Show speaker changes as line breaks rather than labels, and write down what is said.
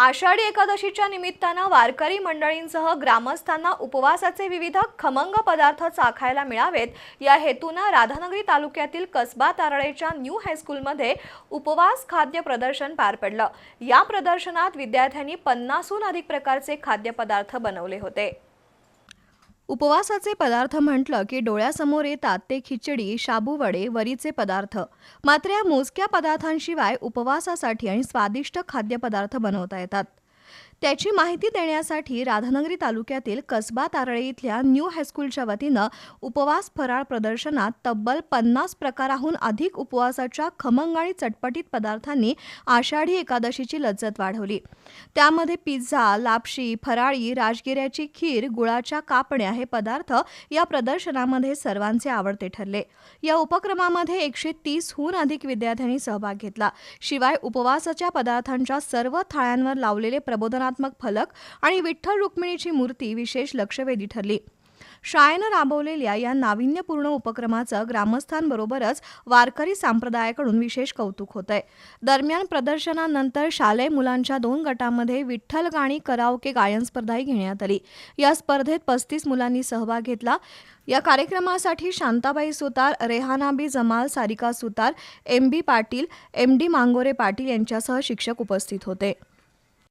आषाढी एकादशीच्या निमित्तानं वारकरी मंडळींसह ग्रामस्थांना उपवासाचे विविध खमंग पदार्थ चाखायला मिळावेत. या हेतूनं राधानगरी तालुक्यातील कसबा तारळेच्या न्यू हायस्कूलमध्ये उपवास खाद्य प्रदर्शन पार पडलं. या प्रदर्शनात विद्यार्थ्यांनी पन्नासहून अधिक प्रकारचे खाद्यपदार्थ बनवले होते. उपवासाचे पदार्थ म्हटलं की डोळ्यासमोर येतात ते खिचडी शाबूवडे वरीचे पदार्थ. मात्र या मोजक्या पदार्थांशिवाय उपवासासाठी आणि स्वादिष्ट खाद्यपदार्थ बनवता येतात. त्याची माहिती देण्यासाठी राधानगरी तालुक्यातील कसबा तारळे इथल्या न्यू हायस्कूलच्या वतीनं उपवास फराळ प्रदर्शनात तब्बल पन्नास प्रकाराहून अधिक उपवासाच्या खमंग आणि चटपटीत पदार्थांनी आषाढी एकादशीची लज्जत वाढवली. त्यामध्ये पिझ्झा लापशी फराळी राजगिऱ्याची खीर गुळाच्या कापण्या हे पदार्थ या प्रदर्शनामध्ये सर्वांचे आवडते ठरले. या उपक्रमामध्ये एकशे तीसहून अधिक विद्यार्थ्यांनी सहभाग घेतला. शिवाय उपवासाच्या पदार्थांच्या सर्व थाळ्यांवर लावलेले प्रबोधनात्मक फलक आणि विठ्ठल रुक्मिणीची मूर्ती विशेष लक्षवेधी ठरली. शाळेनं राबवलेल्या या नाविन्यपूर्ण उपक्रमाचं ग्रामस्थांबरोबरच वारकरी संप्रदायाकडून विशेष कौतुक होत आहे दरम्यान प्रदर्शनानंतर शालेय मुलांच्या दोन गटामध्ये विठ्ठल गाणी कराओके गायन स्पर्धाही घेण्यात आली. या स्पर्धेत पस्तीस मुलांनी सहभाग घेतला. या कार्यक्रमासाठी Shantabai Sutar Rehanabi Jamal Sarika Sutar M B Patil M D Mangore Patil यांच्यासह शिक्षक उपस्थित होते.